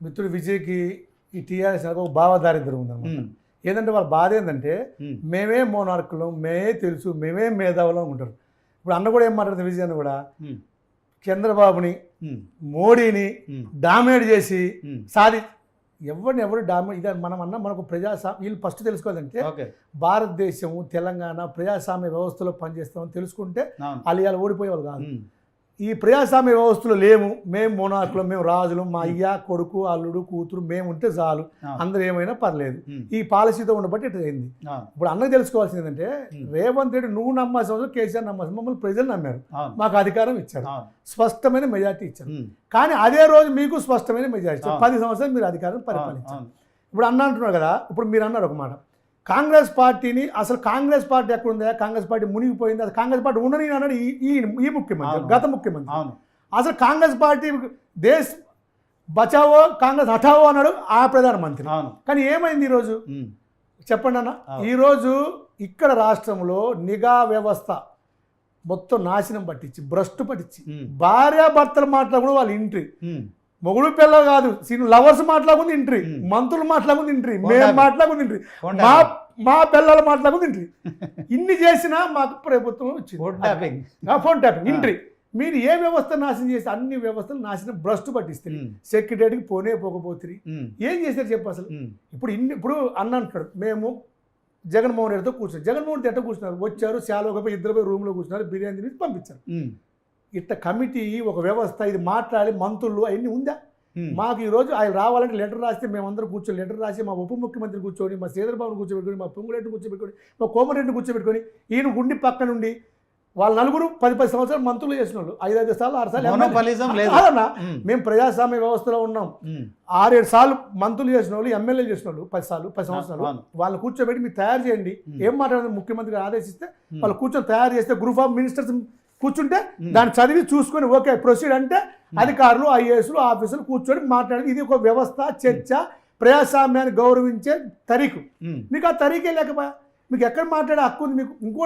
మిత్రుడు విజయ్కి ఈ టీఆర్ఎస్ ఒక భావదారిద్రం ఉందన్నమాట. ఉమ్, ఏంటంటే వాళ్ళ బాధ ఏంటంటే మేమే. మోనార్కులం మేమే తెలుసు మేమే మేధావులం ఉంటారు ఇప్పుడు అన్న కూడా ఏం మాట్లాడుతుంది విజయ్ అన్న కూడా? చంద్రబాబుని మోడీని డామినేట్ చేసి. సాధి ఎవరిని ఎవరు డామినేట్ ఇదే మనం అన్న మనకు ప్రజాస్వామ్యం వీళ్ళు ఫస్ట్ తెలుసుకోవాలంటే ఓకే. భారతదేశము తెలంగాణ ప్రజాస్వామ్య వ్యవస్థలో పనిచేస్తామని తెలుసుకుంటే వాళ్ళు ఓడిపోయేవాళ్ళు కాదు. ఈ ప్రజాస్వామ్య వ్యవస్థలో లేము. మేము మోనార్కులం మేము రాజులు మా అయ్య కొడుకు అల్లుడు కూతురు మేము ఉంటే చాలు. అందరూ ఏమైనా పర్లేదు. ఈ పాలసీతో ఉండబట్టి ఇట్లా అయింది. ఇప్పుడు అన్నకు తెలుసుకోవాల్సింది ఏంటంటే. రేవంత్ రెడ్డి నువ్వు నమ్మాల్సిన అవసరం కేసీఆర్ నమ్మాల్సిన మమ్మల్ని ప్రజలు నమ్మారు. మాకు అధికారం ఇచ్చారు. స్పష్టమైన మెజార్టీ ఇచ్చారు. కానీ అదే రోజు మీకు స్పష్టమైన మెజార్టీ ఇచ్చారు. పది సంవత్సరాలు మీరు అధికారం పరిపాలించారు. ఇప్పుడు అన్న అంటున్నారు కదా ఇప్పుడు మీరు అన్నారు ఒక మాట. కాంగ్రెస్ పార్టీని అసలు కాంగ్రెస్ పార్టీ ఎక్కడ ఉందా కాంగ్రెస్ పార్టీ మునిగిపోయింది. అసలు కాంగ్రెస్ పార్టీ ఉండని అన్నాడు ఈ ఈ ముఖ్యమంత్రి. గత ముఖ్యమంత్రి. అవును. అసలు కాంగ్రెస్ పార్టీ దేశ్ బచావో కాంగ్రెస్ హఠావో అన్నాడు ఆ ప్రధానమంత్రి. అవును. కానీ ఏమైంది ఈరోజు చెప్పండి అన్న. ఈరోజు ఇక్కడ రాష్ట్రంలో నిఘా వ్యవస్థ మొత్తం నాశనం పట్టించి భ్రష్టు పట్టించి భార్యాభర్తలు మాట్లాడుకుని వాళ్ళు ఇంట్రీ మొగుడు పిల్ల కాదు సీను లవర్స్ మాట్లాడుకుంది ఇంట్రీ. మంత్రులు మాట్లాడుకుంది ఇంట్రీ మేము tap. మాట్లాడుకుంది ఇంట్రీ. మా. మా పిల్లలు మాట్లాడుకుంది ఇంట్రీ. ఇన్ని చేసినా మాకు ప్రభుత్వం వచ్చింది. Phone tapping. ఇంట్రీ. మీరు ఏ వ్యవస్థ నాశనం చేస్తే అన్ని వ్యవస్థలు నాశనం భ్రష్టు పట్టిస్తారు సెక్రటరీకి పోనే పోకపోతుంది ఏం చేశారు చెప్పు అసలు? ఇప్పుడు ఇన్ని ఇప్పుడు అన్న అంటాడు మేము జగన్మోహన్ రెడ్డితో కూర్చున్నాం. జగన్మోహన్ రెడ్డి ఎట్ట కూర్చున్నారు? వచ్చారు పోయి ఇద్దరు పోయి రూమ్లో కూర్చున్నారు బిర్యానీ తిని పంపించారు. ఇట్ట కమిటీ ఒక వ్యవస్థ ఇది మాట్లాడి మంత్రులు అవన్నీ ఉందా? మాకు ఈరోజు ఆయన రావాలంటే లెటర్ రాస్తే మేమందరం కూర్చొని లెటర్ రాసి మా ఉప ముఖ్యమంత్రి కూర్చొని మా శ్రీధరబాబుని కూర్చోబెట్టుకొని మా పొంగురెడ్డిని కూర్చోబెట్టుకొని మా కోమరెడ్డిని కూర్చోబెట్టుకొని ఈయన గుండి పక్క నుండి వాళ్ళ నలుగురు పది పది సంవత్సరాలు మంత్రులు చేసిన వాళ్ళు ఐదు ఐదు సార్లు ఆరు సార్లు మేము ప్రజాస్వామ్య వ్యవస్థలో ఉన్నాం. ఆరేడు సార్లు మంత్రులు చేసిన వాళ్ళు ఎమ్మెల్యేలు చేసిన వాళ్ళు పది సార్లు పది సంవత్సరాలు. వాళ్ళని కూర్చోబెట్టి మీరు తయారు చేయండి. ఏం మాట్లాడారు ముఖ్యమంత్రి ఆదేశిస్తే. వాళ్ళు కూర్చొని తయారు చేస్తే గ్రూప్ ఆఫ్ మినిస్టర్స్ కూర్చుంటే. దాన్ని చదివి చూసుకొని ఓకే ప్రొసీడ్ అంటే అధికారులు ఐఏఎస్లు ఆఫీసులు కూర్చొని మాట్లాడేది ఇది ఒక వ్యవస్థ చర్చ ప్రజాస్వామ్యాన్ని గౌరవించే తరీకు. మీకు ఆ తరీకే లేకపోయా? మీకు ఎక్కడ మాట్లాడే హక్కు ఉంది మీకు? ఇంకో